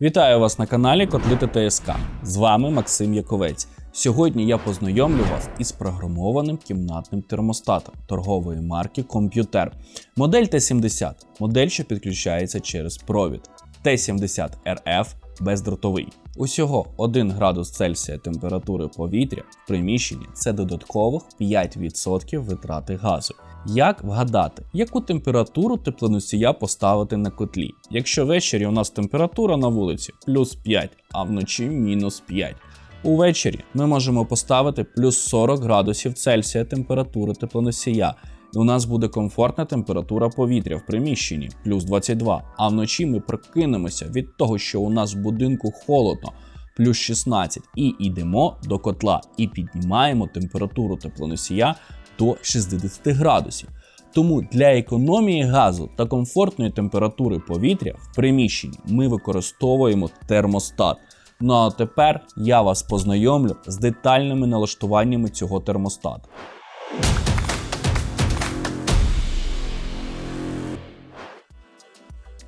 Вітаю вас на каналі Котлити ТСК. З вами Максим Яковець. Сьогодні я познайомлю вас із програмованим кімнатним термостатом торгової марки Computer. Модель Т-70, модель, що підключається через провід. Т-70RF бездротовий. Усього 1 градус Цельсія температури повітря в приміщенні це додаткових 5% витрати газу. Як вгадати, яку температуру теплоносія поставити на котлі? Якщо ввечері у нас температура на вулиці плюс 5, а вночі мінус 5. Увечері ми можемо поставити плюс 40 градусів Цельсія температури теплоносія, у нас буде комфортна температура повітря в приміщенні плюс 22. А вночі ми прокинемося від того, що у нас в будинку холодно. Плюс 16 і йдемо до котла і піднімаємо температуру теплоносія до 60 градусів. Тому для економії газу та комфортної температури повітря в приміщенні ми використовуємо термостат. Ну а тепер я вас познайомлю з детальними налаштуваннями цього термостату.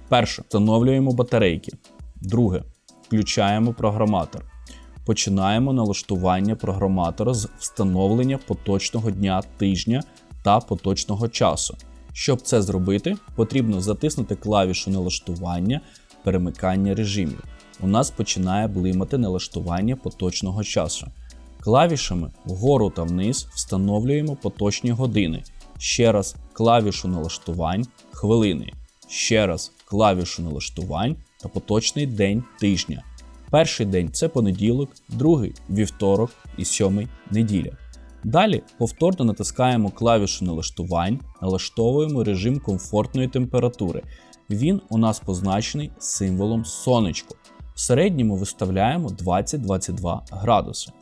Перше, встановлюємо батарейки. Друге, включаємо програматор. Починаємо налаштування програматора з встановлення поточного дня тижня та поточного часу. Щоб це зробити, потрібно затиснути клавішу налаштування перемикання режимів. У нас починає блимати налаштування поточного часу. Клавішами вгору та вниз встановлюємо поточні години. Ще раз клавішу налаштувань хвилини. Ще раз клавішу налаштувань та поточний день тижня. Перший день це понеділок, другий вівторок і сьомий неділя. Далі повторно натискаємо клавішу налаштувань, налаштовуємо режим комфортної температури. Він у нас позначений символом сонечко. В середньому виставляємо 20-22 градуси.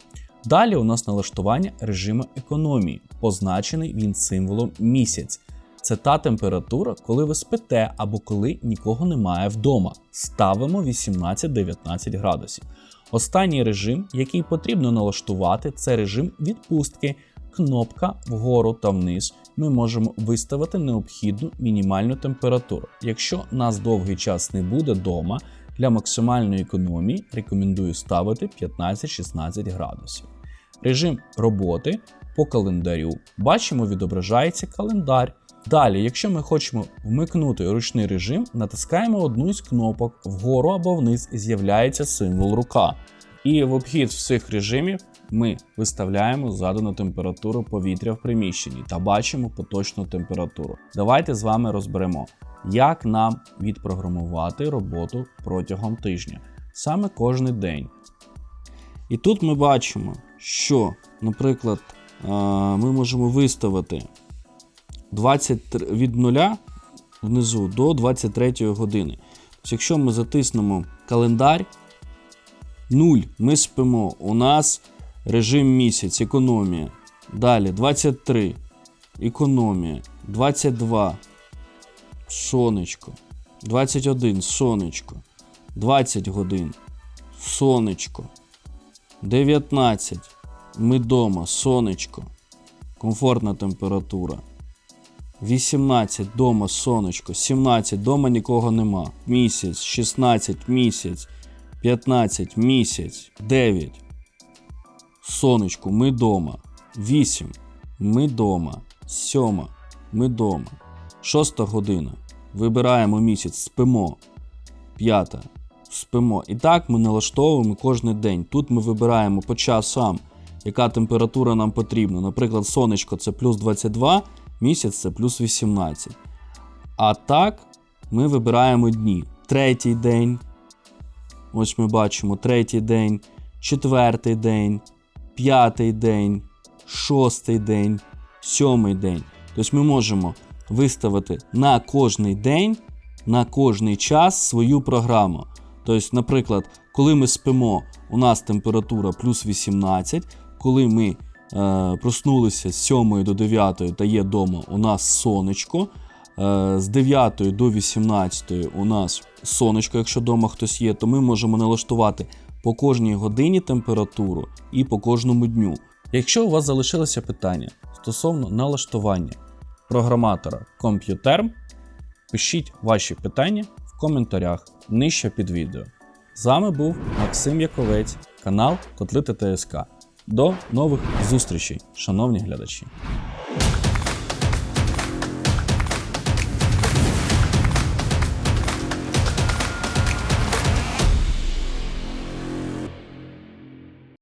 Далі у нас налаштування режиму економії, позначений він символом місяць. Це та температура, коли ви спите або коли нікого немає вдома. Ставимо 18-19 градусів. Останній режим, який потрібно налаштувати, це режим відпустки. Кнопка вгору та вниз. Ми можемо виставити необхідну мінімальну температуру. Якщо нас довгий час не буде вдома, для максимальної економії рекомендую ставити 15-16 градусів. Режим роботи по календарю. Бачимо, відображається календар. Далі, якщо ми хочемо вмикнути ручний режим, натискаємо одну із кнопок вгору або вниз і з'являється символ рука. І в обхід всіх режимів ми виставляємо задану температуру повітря в приміщенні та бачимо поточну температуру. Давайте з вами розберемо, як нам відпрограмувати роботу протягом тижня, саме кожен день. І тут ми бачимо, що, наприклад, ми можемо виставити 20 від 0 внизу до 23 години. Тобто, якщо ми затиснемо календар 0, ми спимо. У нас режим місяць, економія. Далі 23. Економія. 22. Сонечко. 21. Сонечко. 20 годин. Сонечко. 19. Ми дома. Сонечко. Комфортна температура. 18 дома сонечко, 17 дома нікого нема. Місяць, 16 місяць, 15 місяць, 9. Сонечко, ми дома. 8. Ми дома. 7. Ми дома. 6 година. Вибираємо місяць, спимо. 5. Спимо. І так ми налаштовуємо кожен день. Тут ми вибираємо по часам, яка температура нам потрібна. Наприклад, сонечко це плюс 22 місяць це плюс 18. А так, ми вибираємо дні. Третій день. Ось ми бачимо третій день, четвертий день, п'ятий день, шостий день, сьомий день. Тобто ми можемо виставити на кожний день, на кожний час свою програму. Тобто, наприклад, коли ми спимо, у нас температура плюс 18, коли ми проснулися з 7 до 9 та є вдома у нас сонечко. Е, з 9 до 18 у нас сонечко, якщо вдома хтось є, то ми можемо налаштувати по кожній годині температуру і по кожному дню. Якщо у вас залишилося питання стосовно налаштування програматора Computerm, пишіть ваші питання в коментарях нижче під відео. З вами був Максим Яковець, канал Котлити ТСК. До нових зустрічей, шановні глядачі!